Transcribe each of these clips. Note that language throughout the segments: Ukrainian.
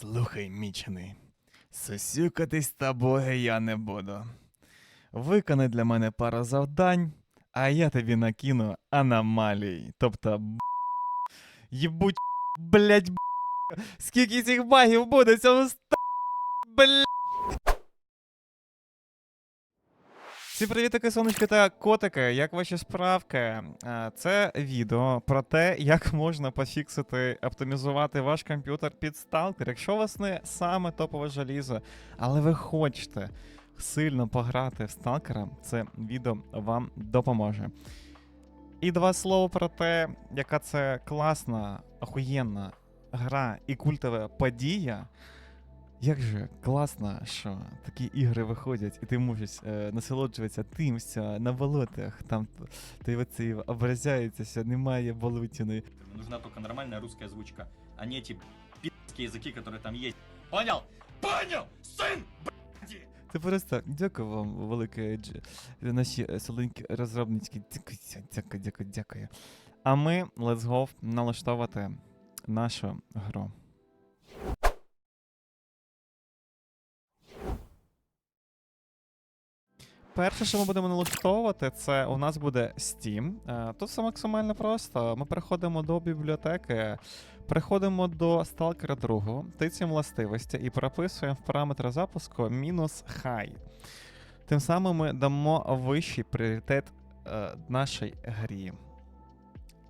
Слухай, мічений, сосюкатись з тобою я не буду. Виконай для мене пару завдань, а я тобі накину аномалій. Тобто, б... Єбуть, блять, б... скільки цих багів буде цього ста. блять. Всім привітики, сонечки та котики. Як ваші справки? Е, Це відео про те, як можна пофіксити, оптимізувати ваш комп'ютер під сталкер. Якщо у вас не саме топове желізо, але ви хочете сильно пограти в сталкера, це відео вам допоможе. І два слова про те, яка це класна, охуєнна гра і культова подія. Як же класно, що такі ігри виходять, і ти можеш е, насолоджуватися тим, що на болотах там т- ти оці образяється, що немає болотини. Нужна только нормальная русская озвучка, а не эти пи***ские языки, которые там есть. Понял? Понял, сын, блядь! Це просто дякую вам, велике дж... наші е, соленькі розробнички. Дякую, дякую, дякую, дякую. А ми let's go налаштовувати нашу гру. Перше, що ми будемо налаштовувати, це у нас буде Steam. Е, Тут все максимально просто. Ми переходимо до бібліотеки, переходимо до Stalker 2, тицяємо властивості і прописуємо в параметри запуску мінус high. Тим самим ми дамо вищий пріоритет е, нашій грі.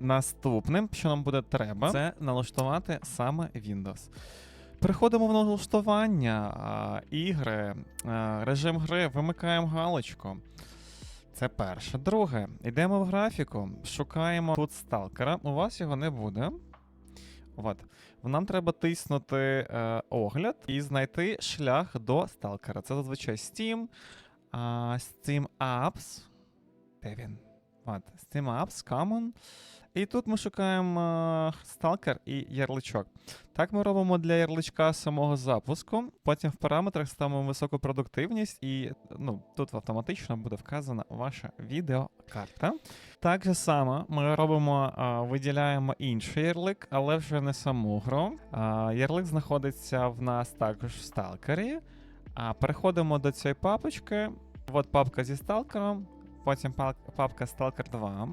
Наступним, що нам буде треба, це налаштувати саме Windows. Переходимо в налаштування, ігри, режим гри, вимикаємо галочку. Це перше. Друге, йдемо в графіку, шукаємо тут сталкера. У вас його не буде. От. Нам треба тиснути е, огляд і знайти шлях до сталкера. Це зазвичай Steam, а, Steam Apps. Де він? От, Steam Apps, Common. І тут ми шукаємо е, сталкер і ярличок. Так ми робимо для ярличка самого запуску. Потім в параметрах ставимо високу продуктивність, і ну, тут автоматично буде вказана ваша відеокарта. Так же само ми робимо, а, виділяємо інший ярлик, але вже не саму гру. А, ярлик знаходиться в нас також в сталкері. А переходимо до цієї папочки. От папка зі сталкером, потім папка Stalker 2.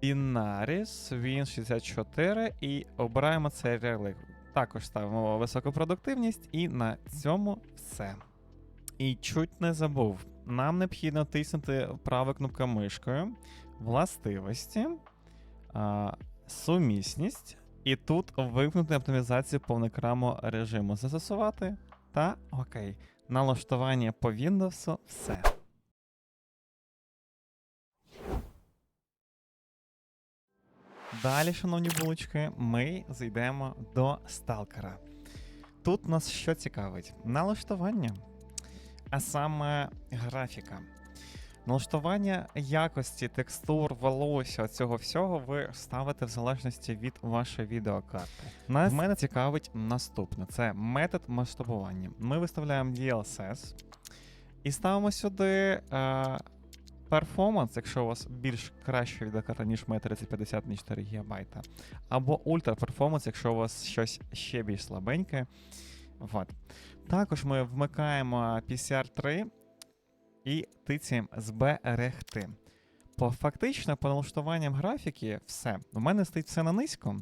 Інаріс, він 64 і обираємо цей ярлик. Також ставимо високу продуктивність, і на цьому все. І чуть не забув. Нам необхідно тиснути правою кнопкою мишкою, властивості, а, сумісність, і тут вимкнути оптимізацію повнокраму режиму застосувати. Та окей. Налаштування по Windows все. Далі, шановні булочки, ми зайдемо до сталкера. Тут нас що цікавить? Налаштування, а саме графіка. Налаштування якості, текстур, волосся, цього всього ви ставите в залежності від вашої відеокарти. Нас мене цікавить наступне: це метод масштабування. Ми виставляємо DLSS і ставимо сюди. Е, Перформанс, якщо у вас більш краща відеокарта, ніж моя 3050 ніж 4 ГБ. Або Ultra Performance, якщо у вас щось ще більш слабеньке. Вот. Також ми вмикаємо PCR 3 і тицяємо зберегти. По фактично, по налаштуванням графіки, все. У мене стоїть все на низько.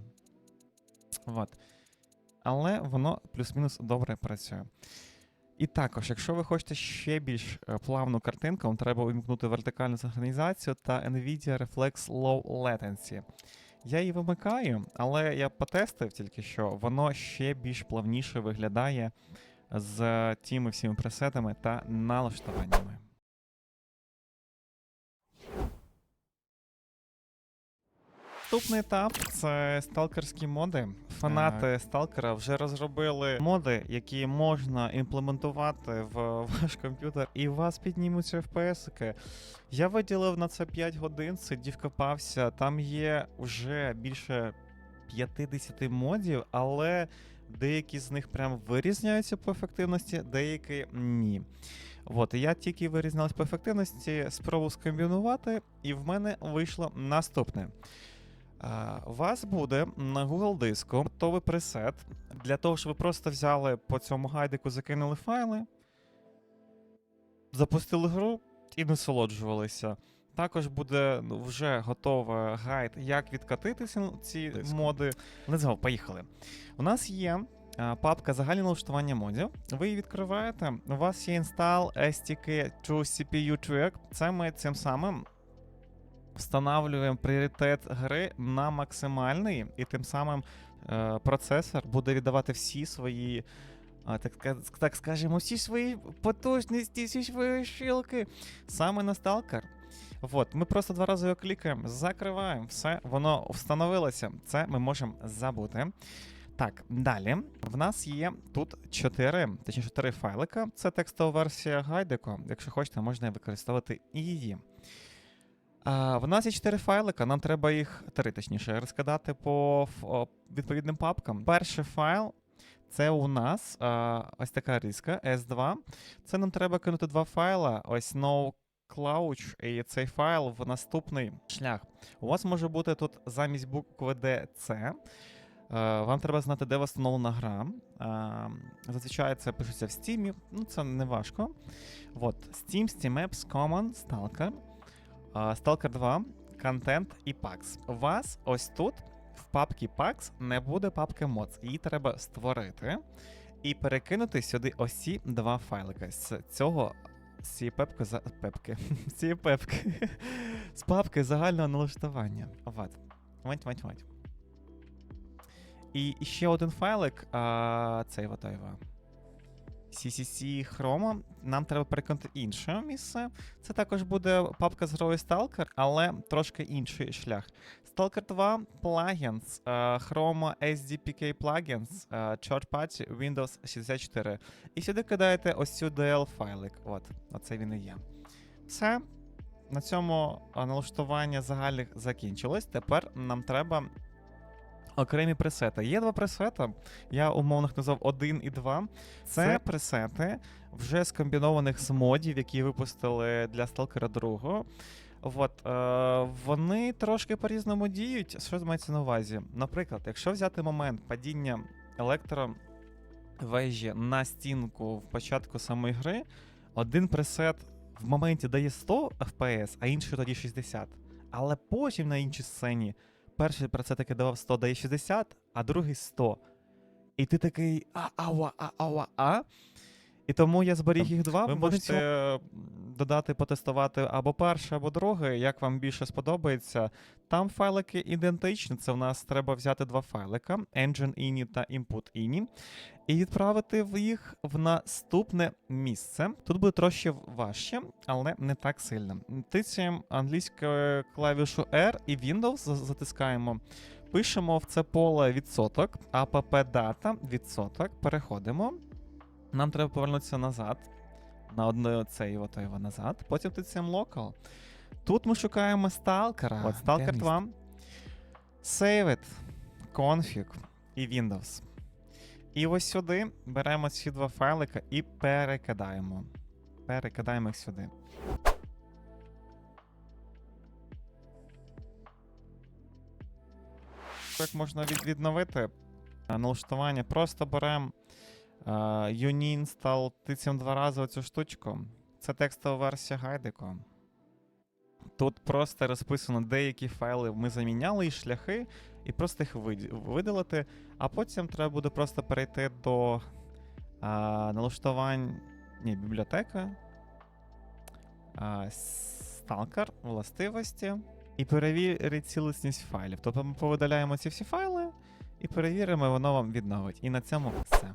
Вот. Але воно плюс-мінус добре працює. І також, якщо ви хочете ще більш е, плавну картинку, вам треба увімкнути вертикальну синхронізацію та NVIDIA Reflex Low Latency. Я її вимикаю, але я потестив тільки що, воно ще більш плавніше виглядає з тими всіми пресетами та налаштуваннями. Наступний етап це сталкерські моди. Фанати сталкера вже розробили моди, які можна імплементувати в ваш комп'ютер, і у вас піднімуться FPS. Я виділив на це 5 годин, сидів копався. Там є вже більше 50 модів, але деякі з них прям вирізняються по ефективності, деякі ні. От, я тільки вирізнялась по ефективності, спробував скомбінувати, і в мене вийшло наступне. У вас буде на Google диску готовий пресет для того, щоб ви просто взяли по цьому гайдику, закинули файли, запустили гру і насолоджувалися. Також буде ну, вже готовий гайд, як відкатити ці, Диск. моди. Let's go, поїхали. У нас є папка загальне налаштування модів. Ви її відкриваєте. У вас є install STK to CPU track. Це ми цим самим встановлюємо пріоритет гри на максимальний, і тим самим е, процесор буде віддавати всі свої. А, так, так скажемо, всі свої потужності, всі свої шилки саме на Stalker. От, ми просто два рази його клікаємо, закриваємо, все, воно встановилося. Це ми можемо забути. Так, далі. В нас є тут 4, точніше 4 файлика. Це текстова версія гайдику. Якщо хочете, можна використовувати її. В нас є 4 файлика, нам треба їх, три точніше, розкидати по відповідним папкам. Перший файл це у нас ось така риска S2. Це нам треба кинути два файла. Ось no Clouch і цей файл в наступний шлях. У вас може бути тут замість букви DC. Вам треба знати, де встановлена гра. Зазвичай це пишеться в Steam, ну це не важко. От, Steam, SteamApps, Common, Stalker, Stalker 2, Content і PAX. У вас ось тут в папці PAX не буде папки mods. Її треба створити і перекинути сюди ось ці два файлика. З цього цієї пепки за пепки. Цієї пепки. З папки загального налаштування. Вот. Вать, вать, вать. І ще один файлик, а, цей його. CCC Chroma. Нам треба перекинути інше місце. Це також буде папка з грою Stalker, але трошки інший шлях. Stalker 2 plugins, Chroma SDPK plugins, Chart Party, Windows 64. І сюди кидаєте ось цю DL файлик. От, оце він і є. Все. На цьому налаштування загальних закінчилось. Тепер нам треба окремі пресети. Є два пресети. Я умовно їх назвав 1 і 2. Це, Це- пресети вже скомбінованих з модів, які випустили для Stalker 2. От, е, вони трошки по-різному діють. Що мається на увазі? Наприклад, якщо взяти момент падіння електровежі на стінку в початку самої гри, один пресет в моменті дає 100 FPS, а інший тоді 60. Але потім на іншій сцені перший про це таки давав 100 дає 60, а другий 100. І ти такий а ауа, а ауа, а. І тому я зберіг їх два. Ви можете додати, потестувати або перше, або друге, як вам більше сподобається. Там файлики ідентичні. Це в нас треба взяти два файлика: Engine INI та Input INI, і відправити в їх в наступне місце. Тут буде трошки важче, але не так сильно. Тицяємо англійською клавішу R і Windows затискаємо. Пишемо в це поле відсоток, app data, відсоток, переходимо. Нам треба повернутися назад. На одне цей от його назад. Потім тицяємо local. Тут ми шукаємо сталкера. От Stalker 2. Save it, config і Windows. І ось сюди беремо ці два файлика і перекидаємо. Перекидаємо їх сюди. Як можна відновити налаштування? Просто беремо е, uninstall, тицяємо два рази оцю штучку. Це текстова версія гайдику. Тут просто розписано деякі файли ми заміняли і шляхи, і просто їх видалити. А потім треба буде просто перейти до а, налаштувань. Ні, бібліотека. А, Stalker, властивості. І перевірити цілісність файлів. Тобто ми повидаляємо ці всі файли і перевіримо, воно вам відновить. І на цьому все.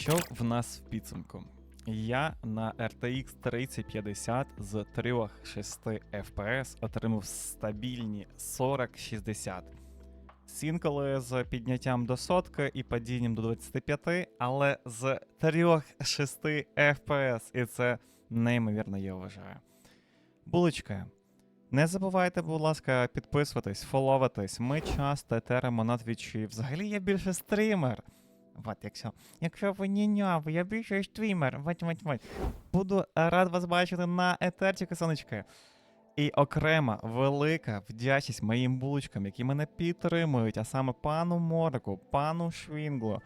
Що в нас в підсумку? Я на RTX 3050 з 3-6 FPS отримав стабільні 40-60. З з підняттям до сотки і падінням до 25, але з 3-6 FPS. І це неймовірно, я вважаю. Булочка. Не забувайте, будь ласка, підписуватись, фоловитись. Ми часто етеримо на твічі. Взагалі я більше стрімер. От, якщо, якщо ви ніньовий, я більше стрімер, вот, вот, вот. Буду рад вас бачити на етерчику, сонечки. І окрема велика вдячність моїм булочкам, які мене підтримують, а саме пану Морику, пану Швінглу,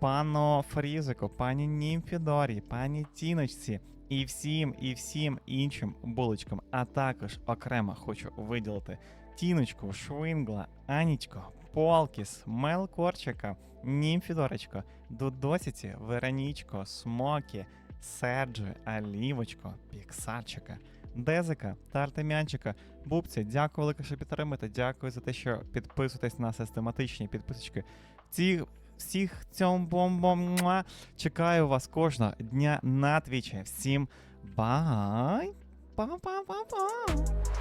пану Фрізику, пані Німфідорі, пані Тіночці і всім, і всім іншим булочкам. А також окремо хочу виділити Тіночку, Швингла, Анічко, Полкіс, Мелкорчика, Німфідорочко, Дудосіці, Веронічко, Смокі, Серджі, Алівочко, Піксарчика, Дезика та Артемянчика. Бубці, дякую велике, що підтримуєте. Дякую за те, що підписуєтесь на систематичні підписочки. Ці всіх цьому бомбом. Чекаю вас кожного дня на твічі. Всім бай! Па-па-па-па!